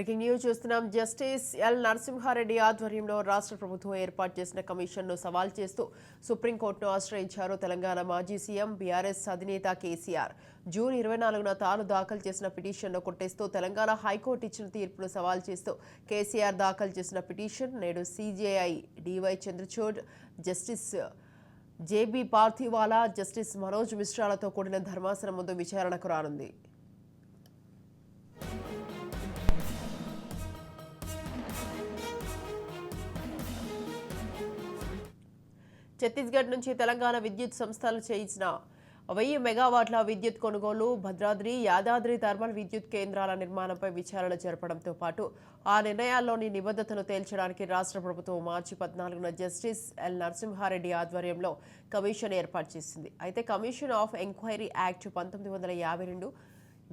Breaking news చూస్తున్నాం. Justice L Narasimha Reddy ఆధ్వర్యంలో రాష్ట్ర ప్రభుత్వం ఏర్పాటు చేసిన కమిషన్ను సవాల్ చేస్తూ సుప్రీంకోర్టును ఆశ్రయించారు తెలంగాణ మాజీ సీఎం బీఆర్ఎస్ అధినేత కేసీఆర్. జూన్ ఇరవై నాలుగున తాను దాఖలు చేసిన పిటిషన్ను కొట్టేస్తూ తెలంగాణ హైకోర్టు ఇచ్చిన తీర్పును సవాల్ చేస్తూ కేసీఆర్ దాఖలు చేసిన పిటిషన్ నేడు CJI DY Chandrachud justice JB Pardiwala justice Manoj మిశ్రాలతో కూడిన ధర్మాసనం ముందు విచారణకు రానుంది. ఛత్తీస్గఢ్ నుంచి తెలంగాణ విద్యుత్ సంస్థలు చేయించిన వెయ్యి మెగావాట్ల విద్యుత్ కొనుగోలు భద్రాద్రి యాదాద్రి థర్మల్ విద్యుత్ కేంద్రాల నిర్మాణంపై విచారణ జరపడంతో పాటు ఆ నిర్ణయాల్లోని నిబద్ధతను తేల్చడానికి రాష్ట్ర ప్రభుత్వం మార్చి పద్నాలుగున జస్టిస్ ఎల్ నరసింహారెడ్డి ఆధ్వర్యంలో కమిషన్ ఏర్పాటు చేసింది. అయితే కమిషన్ ఆఫ్ ఎంక్వైరీ యాక్ట్ పంతొమ్మిది వందల యాభై రెండు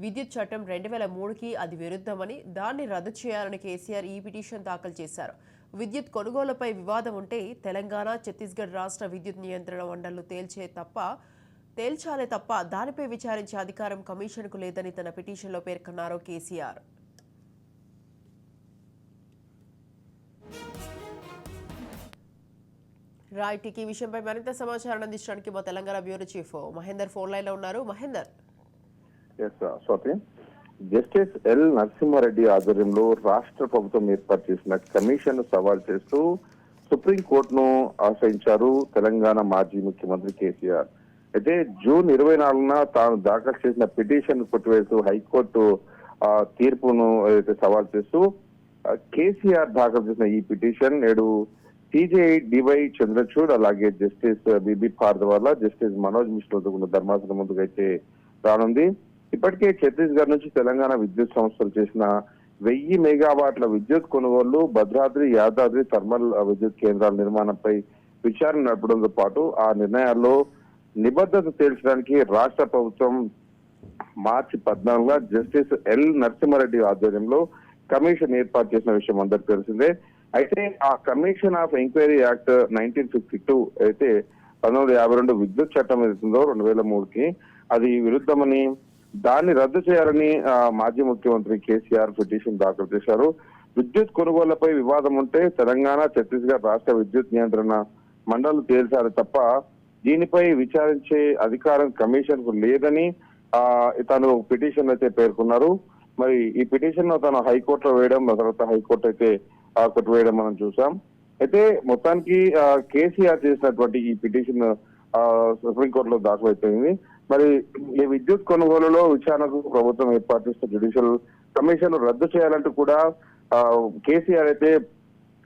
విద్యుత్ చట్టం రెండు వేల మూడుకి అది విరుద్ధమని దాన్ని రద్దు చేయాలని కేసీఆర్ ఈ పిటిషన్ దాఖలు చేశారు. విద్యుత్ కొనుగోలుపై వివాదం ఉంటే తెలంగాణ ఛత్తీస్గఢ్ రాష్ట్ర విద్యుత్ నియంత్రణ మండళ్ళు తేల్చే తప్ప తేల్చాలే తప్ప దానిపై విచారించే అధికారం కమిషన్కు లేదని తన పిటిషన్లో పేర్కొన్నారు కేసీఆర్. రాయిటీకి ఈ విషయంపై మరింత సమాచారం అందించడానికి మా Telangana bureau chief Mahender phone లైన్లో ఉన్నారు. మహేందర్. స్వాతి. జస్టిస్ ఎల్ నరసింహారెడ్డి ఆధ్వర్యంలో రాష్ట్ర ప్రభుత్వం ఏర్పాటు చేసిన కమిషన్ సవాల్ చేస్తూ సుప్రీం కోర్టును ఆశ్రయించారు తెలంగాణ మాజీ ముఖ్యమంత్రి కేసీఆర్. అయితే జూన్ ఇరవై నాలుగున తాను దాఖలు చేసిన పిటిషన్ కొట్టివేస్తూ హైకోర్టు ఆ, తీర్పును ఏదైతే సవాల్ చేస్తూ కేసీఆర్ దాఖలు చేసిన ఈ పిటిషన్ నేడు సిజేఐ డివై చంద్రచూడ్ అలాగే justice BB Pardiwala justice Manoj మిశ్రతో ఉన్న ధర్మాసనం ముందుకు అయితే రానుంది. ఇప్పటికే ఛత్తీస్గఢ్ నుంచి తెలంగాణ విద్యుత్ సంస్థలు చేసిన వెయ్యి మెగావాట్ల విద్యుత్ కొనుగోళ్ళు భద్రాద్రి యాదాద్రి థర్మల్ విద్యుత్ కేంద్రాల నిర్మాణంపై విచారణ నడపడంతో పాటు ఆ నిర్ణయాల్లో నిబద్ధత తేల్చడానికి రాష్ట్ర ప్రభుత్వం మార్చి పద్నాలుగున జస్టిస్ ఎల్ నరసింహారెడ్డి ఆధ్వర్యంలో కమిషన్ ఏర్పాటు చేసిన విషయం అందరికి తెలిసిందే. అయితే ఆ commission of enquiry act nineteen fifty two అయితే పంతొమ్మిది యాభై రెండు విద్యుత్ చట్టం ఏదైతుందో రెండు వేల మూడుకి అది విరుద్ధమని దాన్ని రద్దు చేయాలని మాజీ ముఖ్యమంత్రి కేసీఆర్ పిటిషన్ దాఖలు చేశారు. విద్యుత్ కొనుగోళ్ళపై వివాదం ఉంటే తెలంగాణ ఛత్తీస్గఢ్ రాష్ట్ర విద్యుత్ నియంత్రణ మండలి తేల్చారు తప్ప దీనిపై విచారించే అధికారం కమిషన్కు లేదని తను పిటిషన్ అయితే పేర్కొన్నారు. మరి ఈ పిటిషన్ తను హైకోర్టులో వేయడం తర్వాత హైకోర్టు అయితే కొట్టివేయడం మనం చూసాం. అయితే మొత్తానికి కేసీఆర్ చేసినటువంటి ఈ పిటిషన్ సుప్రీంకోర్టులో దాఖలైపోయింది. మరి ఈ విద్యుత్ కొనుగోలులో విచారణకు ప్రభుత్వం ఏర్పాటు చేసిన జ్యుడిషియల్ కమిషన్ రద్దు చేయాలంటూ కూడా కేసీఆర్ అయితే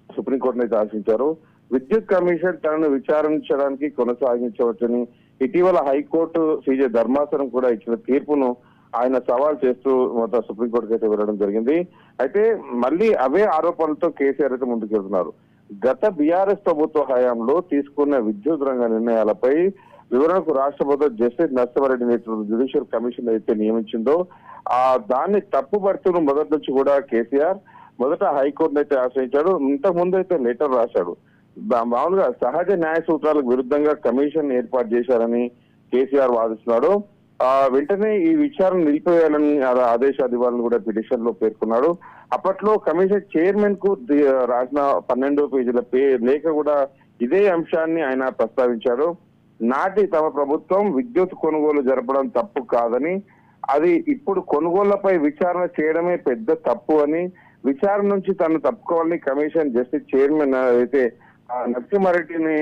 సుప్రీంకోర్టును అయితే ఆశించారు విద్యుత్ కమిషన్ తనను విచారించడానికి కొనసాగించవచ్చని ఇటీవల హైకోర్టు సీజే ధర్మాసనం కూడా ఇచ్చిన తీర్పును ఆయన సవాల్ చేస్తూ మొత్తం సుప్రీంకోర్టుకి అయితే వెళ్ళడం జరిగింది. అయితే మళ్ళీ అవే ఆరోపణలతో కేసీఆర్ అయితే ముందుకెళ్తున్నారు. గత బీఆర్ఎస్ ప్రభుత్వ హయాంలో తీసుకున్న విద్యుత్ రంగ నిర్ణయాలపై వివరణకు రాష్ట్ర ప్రభుత్వం జస్టిస్ నరసింహారెడ్డి నేతృత్వ జ్యుడిషియల్ కమిషన్ అయితే నియమించిందో ఆ దాన్ని తప్పుపడుతున్న మొదటి నుంచి కూడా కేసీఆర్ మొదట హైకోర్టును అయితే ఆశ్రయించాడు ఇంతకుముందు అయితే లెటర్ రాశాడు. మామూలుగా సహజ న్యాయ సూత్రాలకు విరుద్ధంగా కమిషన్ ఏర్పాటు చేశారని కేసీఆర్ వాదిస్తున్నాడు. ఆ వెంటనే ఈ విచారణ నిలిపివేయాలని ఆ- కూడా పిటిషన్లో పేర్కొన్నాడు అప్పట్లో కమిషన్ చైర్మన్కు రాసిన పన్నెండో పేజీల పే లేఖ కూడా ఇదే అంశాన్ని ఆయన ప్రస్తావించారు. నాటి తమ ప్రభుత్వం విద్యుత్ కొనుగోలు జరపడం తప్పు కాదని అది ఇప్పుడు కొనుగోళ్ళపై విచారణ చేయడమే పెద్ద తప్పు అని విచారణ నుంచి తను తప్పుకోవాలని కమిషన్ జస్టిస్ చైర్మన్ అయితే ఆ, నరసింహారెడ్డిని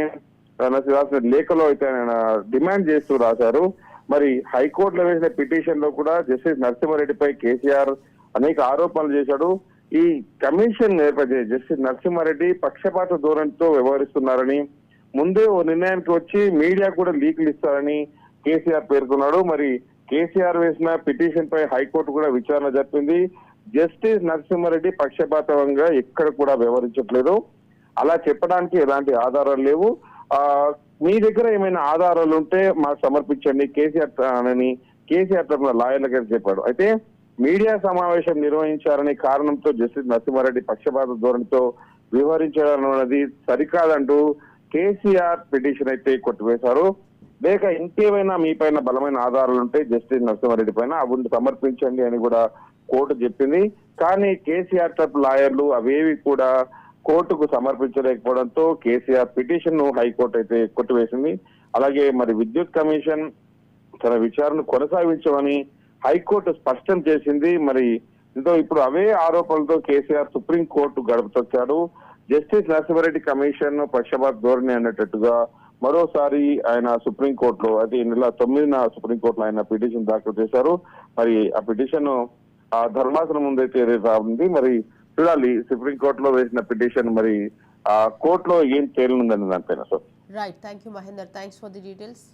రాసిన లేఖలో అయితే ఆయన డిమాండ్ చేస్తూ రాశారు. మరి హైకోర్టులో వేసిన పిటిషన్లో కూడా జస్టిస్ నరసింహారెడ్డిపై కేసీఆర్ అనేక ఆరోపణలు చేశాడు. ఈ కమిషన్ ఏర్పడే జస్టిస్ నరసింహారెడ్డి పక్షపాత ధోరణితో వ్యవహరిస్తున్నారని ముందే ఓ నిర్ణయానికి వచ్చి మీడియా కూడా లీకులు ఇస్తారని కేసీఆర్ పేర్కొన్నాడు. మరి కేసీఆర్ వేసిన పిటిషన్ పై హైకోర్టు కూడా విచారణ జరిపింది. జస్టిస్ నరసింహారెడ్డి పక్షపాతంగా ఎక్కడ కూడా వ్యవహరించట్లేదు. అలా చెప్పడానికి ఎలాంటి ఆధారాలు లేవు. ఆ మీ దగ్గర ఏమైనా ఆధారాలు ఉంటే మాకు సమర్పించండి. కేసీఆర్ అని కేసీఆర్ తరఫున లాయర్ల అయితే చెప్పాడు. అయితే మీడియా సమావేశం నిర్వహించారనే కారణంతో జస్టిస్ నరసింహారెడ్డి పక్షపాత ధోరణితో వ్యవహరించడం అనేది సరికాదంటూ కేసీఆర్ పిటిషన్ అయితే కొట్టివేశారు. లేక ఇంకేమైనా మీ పైన బలమైన ఆధారాలు ఉంటే జస్టిస్ నరసింహారెడ్డి పైన అవి సమర్పించండి అని కూడా కోర్టు చెప్పింది. కానీ కేసీఆర్ తరపు లాయర్లు అవేవి కూడా కోర్టుకు సమర్పించలేకపోవడంతో కేసీఆర్ పిటిషన్ను హైకోర్టు అయితే కొట్టివేసింది. అలాగే మరి విద్యుత్ కమిషన్ తన విచారణ కొనసాగించమని హైకోర్టు స్పష్టం చేసింది. మరి దీంతో ఇప్పుడు అవే ఆరోపణలతో కేసీఆర్ సుప్రీం కోర్టు గడుపుతొచ్చాడు. జస్టిస్ నరసింహారెడ్డి కమిషన్ పక్షపాత ధోరణి అనేటట్టుగా మరోసారి ఆయన సుప్రీం కోర్టులో అయితే ఈ నెల తొమ్మిదిన సుప్రీం కోర్టులో ఆయన పిటిషన్ దాఖలు చేశారు. మరి ఆ పిటిషన్ ఆ ధర్మాసనం ముందైతే రానుంది. మరి చూడాలి సుప్రీం కోర్టులో వేసిన పిటిషన్ మరి ఆ కోర్టులో ఏం తేలనుందని దానిపైన so right thank you Mahender thanks for the details